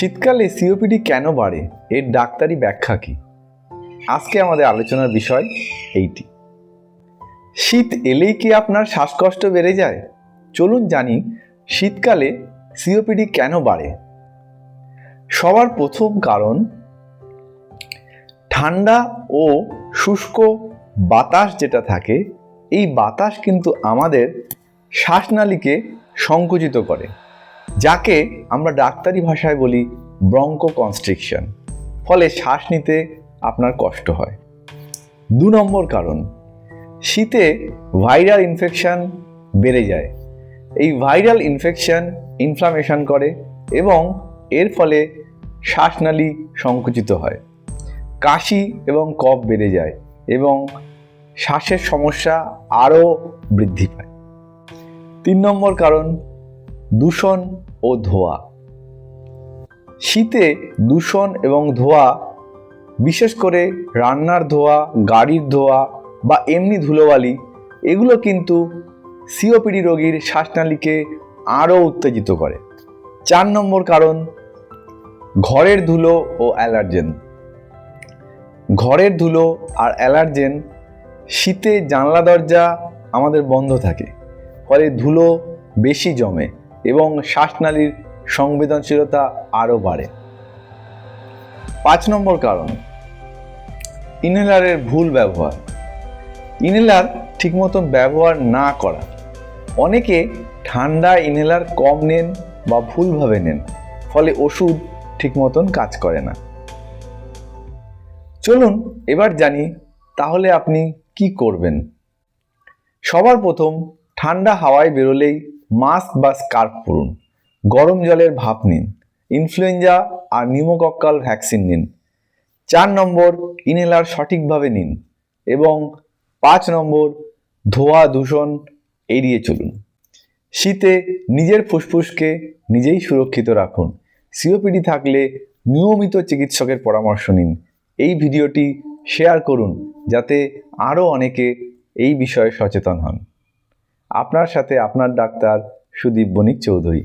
শীতকালে সিওপিডি কেন বাড়ে? এর ডাক্তারি ব্যাখ্যা কি? আজকে আমাদের আলোচনার বিষয় এইটি। শীত এলেই কি আপনার শ্বাসকষ্ট বেড়ে যায়? চলুন জানি শীতকালে সিওপিডি কেন বাড়ে। সবার প্রথম কারণ, ঠান্ডা ও শুষ্ক বাতাস যেটা থাকে, এই বাতাস কিন্তু আমাদের শ্বাসনালীকে সংকুচিত করে। যাকে আমরা ডাক্তারি ভাষায় বলি ব্রঙ্কো কনস্ট্রিকশন ফলে শ্বাস নিতে আপনার কষ্ট হয়। দু নম্বর কারণ, শীতে ভাইরাল ইনফেকশন বেড়ে যায়। এই ভাইরাল ইনফেকশন ইনফ্লামেশন করে এবং এর ফলে শ্বাসনালী সংকুচিত হয়। কাশি এবং কফ বেড়ে যায় এবং শ্বাসের সমস্যা আরও বৃদ্ধি পায়। তিন নম্বর কারণ দূষণ ও ধোঁয়া। শীতে দূষণ এবং ধোঁয়া, বিশেষ করে রান্নার ধোঁয়া, গাড়ির ধোঁয়া বা এমনি ধুলোবালি, এগুলো কিন্তু সিওপিডি রোগীর শ্বাসনালীকে আরও উত্তেজিত করে। চার নম্বর কারণ, ঘরের ধুলো ও অ্যালার্জেন। ঘরের ধুলো আর অ্যালার্জেন শীতে জানলা দরজা আমাদের বন্ধ থাকে, ফলে ধুলো বেশি জমে। এবং শ্বাসনালীর সংবেদনশীলতা আরও বাড়ে। পাঁচ নম্বর কারণ, ইনহেলারের ভুল ব্যবহার। ইনহেলার ঠিক মতন ব্যবহার না করা। অনেকে ঠান্ডা ইনহেলার কম নেন বা ভুলভাবে নেন, ফলে ওষুধ ঠিক মতন কাজ করে না। চলুন এবার জানি তাহলে আপনি কি করবেন। সবার প্রথম ঠান্ডা হাওয়ায় বেরোলেই মাস্ক বা স্কার্ফ পরুন। গরম জলের ভাপ নিন। ইনফ্লুয়েঞ্জা আর নিউমোকক্কাল ভ্যাকসিন নিন। চার নম্বর, ইনহেলার সঠিকভাবে নিন এবং পাঁচ নম্বর, ধোয়া দূষণ এড়িয়ে চলুন। শীতে নিজের ফুসফুসকে নিজেই সুরক্ষিত রাখুন। সিওপিডি থাকলে নিয়মিত চিকিৎসকের পরামর্শ নিন। এই ভিডিওটি শেয়ার করুন যাতে আরও অনেকে এই বিষয়ে সচেতন হন। আপনার সাথে আপনার ডাক্তার সুদীপ বণিক চৌধুরী।